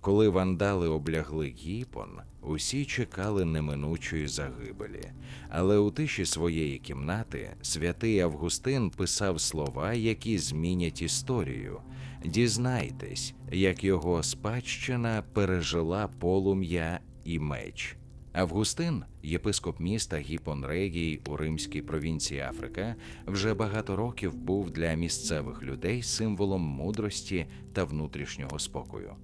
Коли вандали облягли Гіпон, усі чекали неминучої загибелі. Але у тиші своєї кімнати святий Августин писав слова, які змінять історію. Дізнайтесь, як його спадщина пережила полум'я і меч. Августин, єпископ міста Гіпон Регій у римській провінції Африка, вже багато років був для місцевих людей символом мудрості та внутрішнього спокою.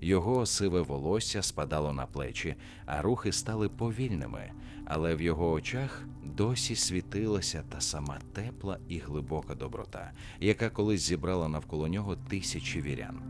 Його сиве волосся спадало на плечі, а рухи стали повільними, але в його очах досі світилася та сама тепла і глибока доброта, яка колись зібрала навколо нього тисячі вірян.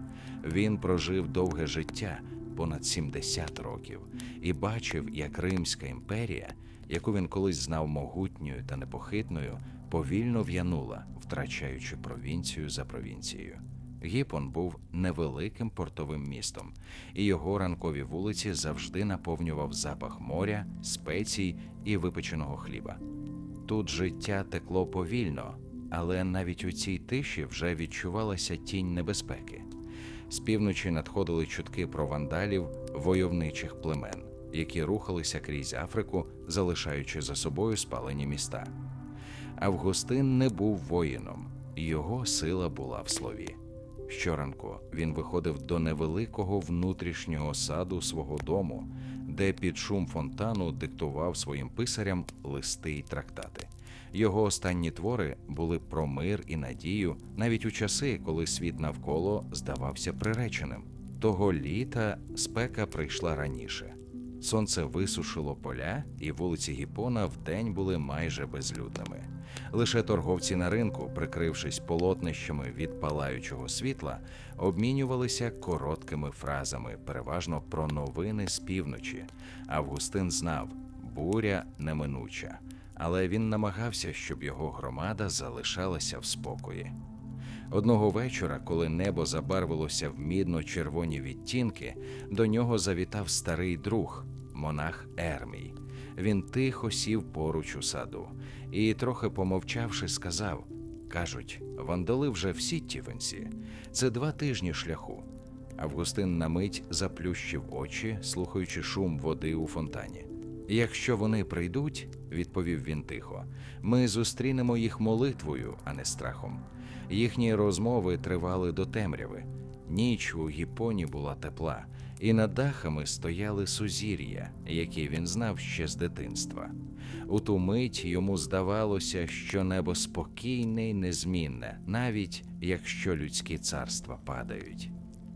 Він прожив довге життя, понад 70 років, і бачив, як Римська імперія, яку він колись знав могутньою та непохитною, повільно в'янула, втрачаючи провінцію за провінцією. Гіпон був невеликим портовим містом, і його ранкові вулиці завжди наповнював запах моря, спецій і випеченого хліба. Тут життя текло повільно, але навіть у цій тиші вже відчувалася тінь небезпеки. З півночі надходили чутки про вандалів войовничих племен, які рухалися крізь Африку, залишаючи за собою спалені міста. Августин не був воїном, його сила була в слові. Щоранку він виходив до невеликого внутрішнього саду свого дому, де під шум фонтану диктував своїм писарям листи й трактати. Його останні твори були про мир і надію, навіть у часи, коли світ навколо здавався приреченим. Того літа спека прийшла раніше. Сонце висушило поля, і вулиці Гіпона вдень були майже безлюдними. Лише торговці на ринку, прикрившись полотнищами від палаючого світла, обмінювалися короткими фразами, переважно про новини з півночі. Августин знав, буря неминуча, але він намагався, щоб його громада залишалася в спокої. Одного вечора, коли небо забарвилося в мідно-червоні відтінки, до нього завітав старий друг, монах Ермій. Він тихо сів поруч у саду і, трохи помовчавши, сказав: кажуть, вандали вже всі тівенці. Це два тижні шляху. Августин на мить заплющив очі, слухаючи шум води у фонтані. Якщо вони прийдуть, відповів він тихо, ми зустрінемо їх молитвою, а не страхом. Їхні розмови тривали до темряви. Ніч у Гіпоні була тепла, і над дахами стояли сузір'я, які він знав ще з дитинства. У ту мить йому здавалося, що небо спокійне й незмінне, навіть якщо людські царства падають.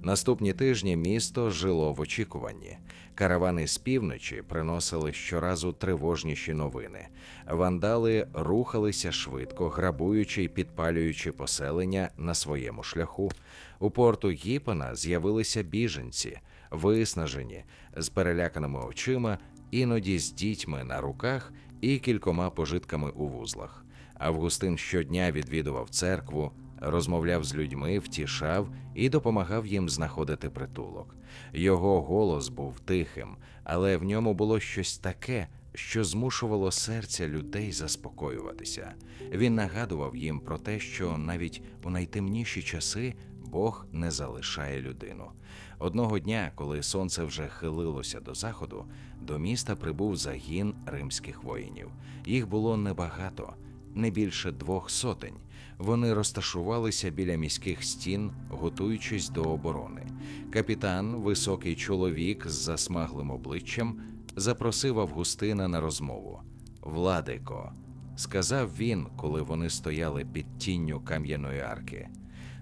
Наступні тижні місто жило в очікуванні. Каравани з півночі приносили щоразу тривожніші новини. Вандали рухалися швидко, грабуючи й підпалюючи поселення на своєму шляху. У порту Гіпона з'явилися біженці, виснажені, з переляканими очима, іноді з дітьми на руках і кількома пожитками у вузлах. Августин щодня відвідував церкву, розмовляв з людьми, втішав і допомагав їм знаходити притулок. Його голос був тихим, але в ньому було щось таке, що змушувало серця людей заспокоюватися. Він нагадував їм про те, що навіть у найтемніші часи Бог не залишає людину. Одного дня, коли сонце вже хилилося до заходу, до міста прибув загін римських воїнів. Їх було небагато, не більше двох сотень. Вони розташувалися біля міських стін, готуючись до оборони. Капітан, високий чоловік з засмаглим обличчям, запросив Августина на розмову. Владико, сказав він, коли вони стояли під тінню кам'яної арки.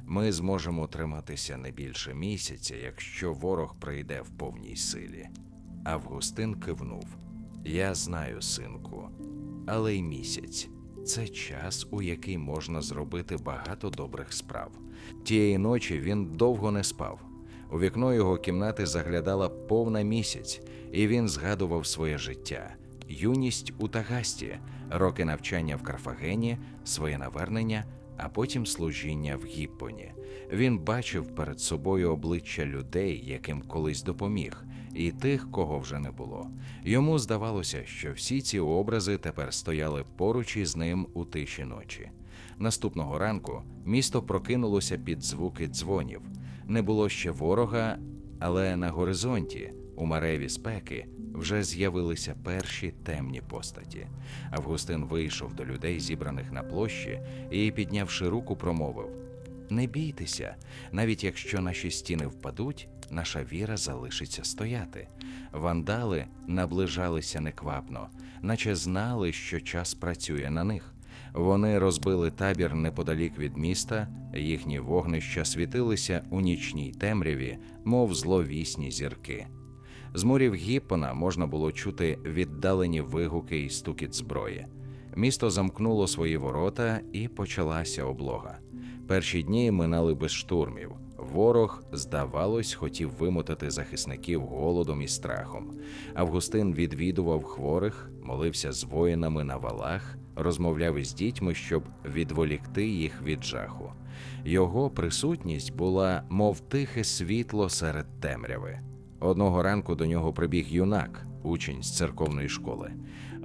Ми зможемо триматися не більше місяця, якщо ворог прийде в повній силі. Августин кивнув. Я знаю, синку, але й місяць це час, у який можна зробити багато добрих справ. Тієї ночі він довго не спав. У вікно його кімнати заглядала повна місяць, і він згадував своє життя, юність у Тагасті, роки навчання в Карфагені, своє навернення, а потім служіння в Гіппоні. Він бачив перед собою обличчя людей, яким колись допоміг, і тих, кого вже не було. Йому здавалося, що всі ці образи тепер стояли поруч із ним у тиші ночі. Наступного ранку місто прокинулося під звуки дзвонів. Не було ще ворога, Але на горизонті, у мареві спеки, вже з'явилися перші темні постаті. Августин вийшов до людей, зібраних на площі, і, піднявши руку, промовив: Не бійтеся, навіть якщо наші стіни впадуть, наша віра залишиться стояти. Вандали наближалися неквапно, наче знали, що час працює на них. Вони розбили табір неподалік від міста, їхні вогнища світилися у нічній темряві, мов зловісні зірки. З мурів Гіппона можна було чути віддалені вигуки і стукіт зброї. Місто замкнуло свої ворота і почалася облога. Перші дні минали без штурмів. Ворог, здавалось, хотів вимотати захисників голодом і страхом. Августин відвідував хворих, молився з воїнами на валах, розмовляв із дітьми, щоб відволікти їх від жаху. Його присутність була, мов тихе світло серед темряви. Одного ранку до нього прибіг юнак, учень з церковної школи.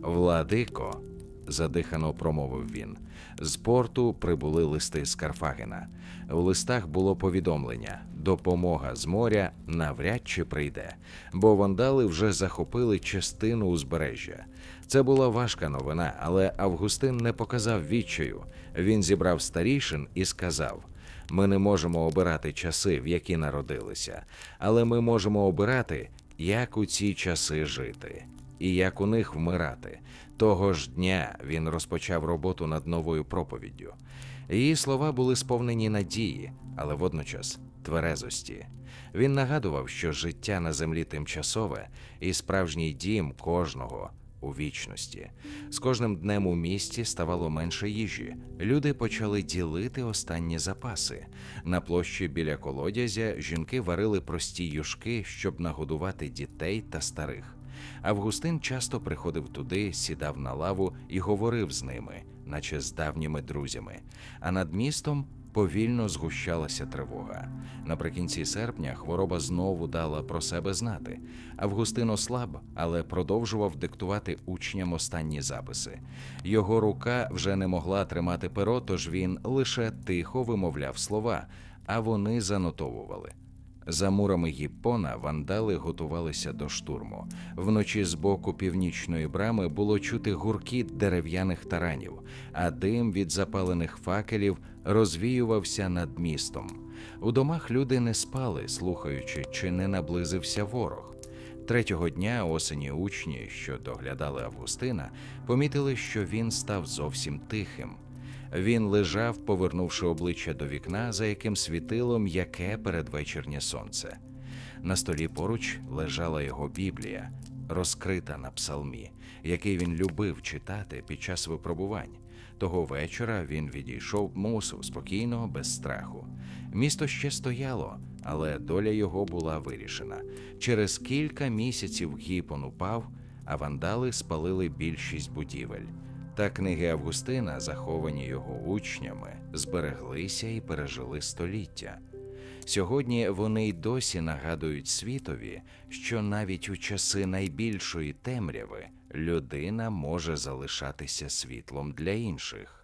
Владико, задихано промовив він. З порту прибули листи з Карфагена. У листах було повідомлення: допомога з моря навряд чи прийде, бо вандали вже захопили частину узбережжя. Це була важка новина, але Августин не показав відчаю. Він зібрав старішин і сказав. Ми не можемо обирати часи, в які народилися, але ми можемо обирати, як у ці часи жити і як у них вмирати. Того ж дня він розпочав роботу над новою проповіддю. Її слова були сповнені надії, але водночас тверезості. Він нагадував, що життя на землі тимчасове і справжній дім кожного у вічності. З кожним днем у місті ставало менше їжі. Люди почали ділити останні запаси. На площі біля колодязя жінки варили прості юшки, щоб нагодувати дітей та старих. Августин часто приходив туди, сідав на лаву і говорив з ними, наче з давніми друзями. А над містом повільно згущалася тривога. Наприкінці серпня хвороба знову дала про себе знати. Августин ослаб, але продовжував диктувати учням останні записи. Його рука вже не могла тримати перо, тож він лише тихо вимовляв слова, а вони занотовували. За мурами Гіппона вандали готувалися до штурму. Вночі з боку північної брами було чути гуркіт дерев'яних таранів, а дим від запалених факелів розвіювався над містом. У домах люди не спали, слухаючи, чи не наблизився ворог. Третього дня осені учні, що доглядали Августина, помітили, що він став зовсім тихим. Він лежав, повернувши обличчя до вікна, за яким світило м'яке передвечірнє сонце. На столі поруч лежала його Біблія, розкрита на псалмі, який він любив читати під час випробувань. Того вечора він відійшов мусу спокійно, без страху. Місто ще стояло, але доля його була вирішена. Через кілька місяців Гіпон упав, а вандали спалили більшість будівель. Та книги Августина, заховані його учнями, збереглися і пережили століття. Сьогодні вони й досі нагадують світові, що навіть у часи найбільшої темряви людина може залишатися світлом для інших.